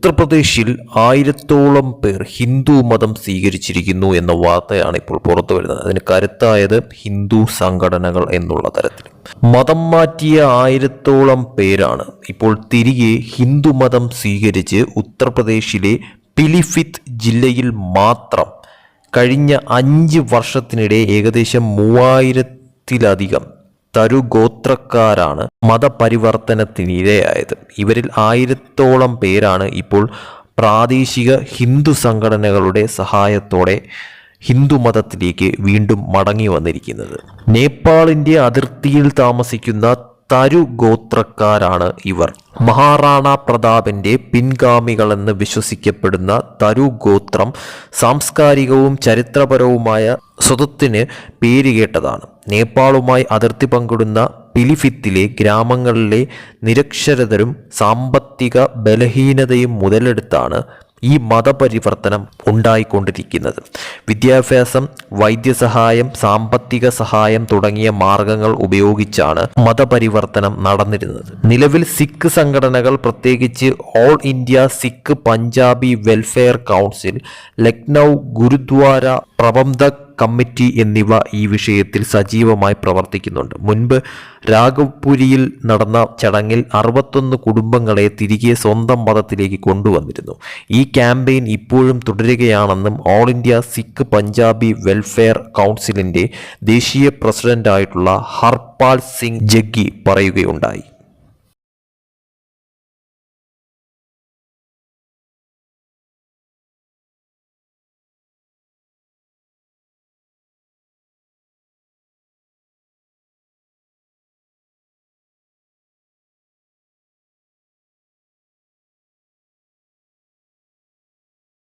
ഉത്തർപ്രദേശിൽ ആയിരത്തോളം പേർ ഹിന്ദു മതം സ്വീകരിച്ചിരിക്കുന്നു എന്ന വാർത്തയാണ് ഇപ്പോൾ പുറത്തു വരുന്നത്. അതിന് കരുത്തായത് ഹിന്ദു സംഘടനകൾ എന്നുള്ള തരത്തിൽ. മതം മാറ്റിയ ആയിരത്തോളം പേരാണ് ഇപ്പോൾ തിരികെ ഹിന്ദു മതം സ്വീകരിച്ച് ഉത്തർപ്രദേശിലെ പിലിഫിത്ത് ജില്ലയിൽ മാത്രം കഴിഞ്ഞ അഞ്ച് വർഷത്തിനിടെ ഏകദേശം മൂവായിരത്തിലധികം തരുഗോത്രക്കാരാണ് മതപരിവർത്തനത്തിനിരയായത്. ഇവരിൽ ആയിരത്തോളം പേരാണ് ഇപ്പോൾ പ്രാദേശിക ഹിന്ദു സംഘടനകളുടെ സഹായത്തോടെ ഹിന്ദു മതത്തിലേക്ക് വീണ്ടും മടങ്ങി വന്നിരിക്കുന്നത്. നേപ്പാളിന്റെ അതിർത്തിയിൽ താമസിക്കുന്ന തരു ഗോത്രക്കാരാണ് ഇവർ. മഹാറാണ പ്രതാപിന്റെ പിൻഗാമികളെന്ന് വിശ്വസിക്കപ്പെടുന്ന തരു ഗോത്രം സാംസ്കാരികവും ചരിത്രപരവുമായ സ്വതത്തിന് പേരുകേട്ടതാണ് നേപ്പാളുമായി അതിർത്തി പങ്കിടുന്ന പിലിഫിത്തിലെ ഗ്രാമങ്ങളിലെ നിരക്ഷരതരും സാമ്പത്തിക ബലഹീനതയും മുതലെടുത്താണ് ഈ മതപരിവർത്തനം ഉണ്ടായിക്കൊണ്ടിരിക്കുന്നത്. വിദ്യാഭ്യാസം വൈദ്യസഹായം സാമ്പത്തിക സഹായം തുടങ്ങിയ മാർഗങ്ങൾ ഉപയോഗിച്ചാണ് മതപരിവർത്തനം നടന്നിരുന്നത്. നിലവിൽ സിഖ് സംഘടനകൾ പ്രത്യേകിച്ച് All India Sikh Punjabi Welfare Council Lucknow gurdwara Prabandhak committee എന്നിവ ഈ വിഷയത്തിൽ സജീവമായി പ്രവർത്തിക്കുന്നുണ്ട്. മുൻപ് രാഘവ്പുരിയിൽ നടന്ന ചടങ്ങിൽ അറുപത്തൊന്ന് കുടുംബങ്ങളെ തിരികെ സ്വന്തം മതത്തിലേക്ക് കൊണ്ടുവന്നിരുന്നു. ഈ ക്യാമ്പയിൻ ഇപ്പോഴും തുടരുകയാണെന്നും All India Sikh Punjabi Welfare കൗൺസിലിന്റെ ദേശീയ പ്രസിഡന്റായിട്ടുള്ള ഹർപാൽ സിംഗ് ജഗ്ഗി പറയുകയുണ്ടായി.